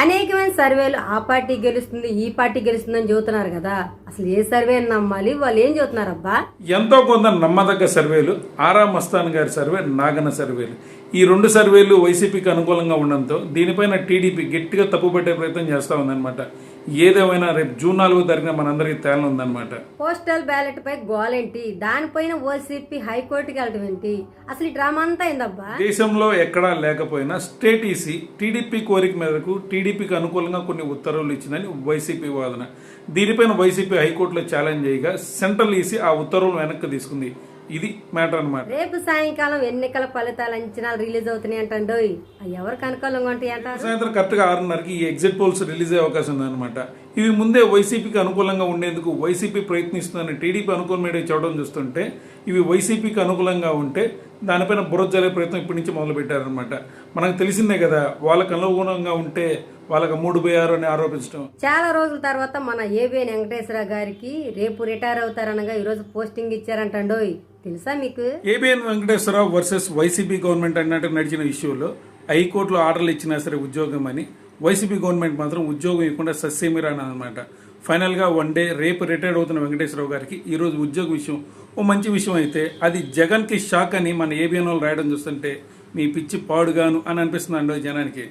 అనేకమైన సర్వేలు ఆ పార్టీ గెలుస్తుంది ఈ పార్టీ గెలుస్తుందని చెబుతున్నారు కదా. అసలు ఏ సర్వే నమ్మాలి? వాళ్ళు ఏం చెబుతున్నారబ్బా? ఎంతో కొంత నమ్మదగ్గ సర్వేలు ఆరా మస్తాన్ గారి సర్వే నాగన్న సర్వేలు. ఈ రెండు సర్వేలు వైసీపీకి అనుకూలంగా ఉండడంతో దీనిపైన టీడీపీ గట్టిగా తప్పుపట్టే ప్రయత్నం చేస్తూ ఉందన్నమాట. ఏదేమైనా రేపు జూన్ నాలుగో తారీఖున మనందరికీ తేలనుందన్నమాట. పోస్టల్ బ్యాలెట్ పై గోలేంటి? దానిపైన ఓసీపీ హైకోర్టుకి వెళ్ళటం ఏంటి? అసలు డ్రామా అంతా ఏందబ్బా? దేశంలో ఎక్కడా లేకపోయినా స్టేట్ ఈసీ టీడీపీ కోరిక మేరకు టీడీపీకి అనుకూలంగా కొన్ని ఉత్తర్వులు ఇచ్చిందని వైసీపీ వాదన. దీనిపైన వైసీపీ హైకోర్టులో ఛాలెంజ్ చేయగా సెంట్రల్ ఈసీ ఆ ఉత్తర్వులు వెనక్కి తీసుకుంది. ఇది మ్యాటర్ అన్నమాట. రేపు సాయంకాలం ఎన్నికల ఫలితాల అంచనాలు రిలీజ్ అవుతున్నాయి అవి ఎవరికి అనుకూలంగా ఉంటాయి అంటారు? సాయంత్రం కరెక్ట్గా ఆరున్నరకి ఈ ఎగ్జిట్ పోల్స్ రిలీజ్ అయ్యే అవకాశం ఉందన్నమాట. ఇవి ముందే వైసీపీకి అనుకూలంగా ఉండేందుకు వైసీపీ ప్రయత్నిస్తుందని టీడీపీ అనుకూల మీడియా చెప్పడం చూస్తుంటే ఇవి వైసీపీకి అనుకూలంగా ఉంటే దానిపైన బుర్ర జల్లే ప్రయత్నం ఇప్పటి నుంచి మొదలు పెట్టారనమాట మనకు తెలిసిందే కదా వాళ్ళకి అనుగుణంగా ఉంటే వాళ్ళకి మూడు ఆరు అని ఆరోపించడం చాలా రోజుల తర్వాత మన ఏబిఎన్ వెంకటేశ్వర గారికి రేపు రిటైర్ అవుతారనగా ఈరోజు పోస్టింగ్ ఇచ్చారంటండోయ్. తెలుసా మీకు? ABN Venkateswararao versus YCP government అన్నట్టు నడిచిన ఇష్యూలో హైకోర్టులో ఆర్డర్లు ఇచ్చినా సరే ఉద్యోగం అని వైసీపీ గవర్నమెంట్ మాత్రం ఉద్యోగం ఇవ్వకుండా సస్యమిరాని అనమాట ఫైనల్గా వన్ డే రేపు రిటైర్డ్ అవుతున్న వెంకటేశ్వరరావు గారికి ఈ రోజు ఉద్యోగ విషయం ఓ మంచి విషయం అయితే అది జగన్కి షాక్ అని మన ఏబిఎన్ వాళ్ళు రాయడం చూస్తుంటే మీ పిచ్చి పాడుగాను అని అనిపిస్తుంది జనానికి.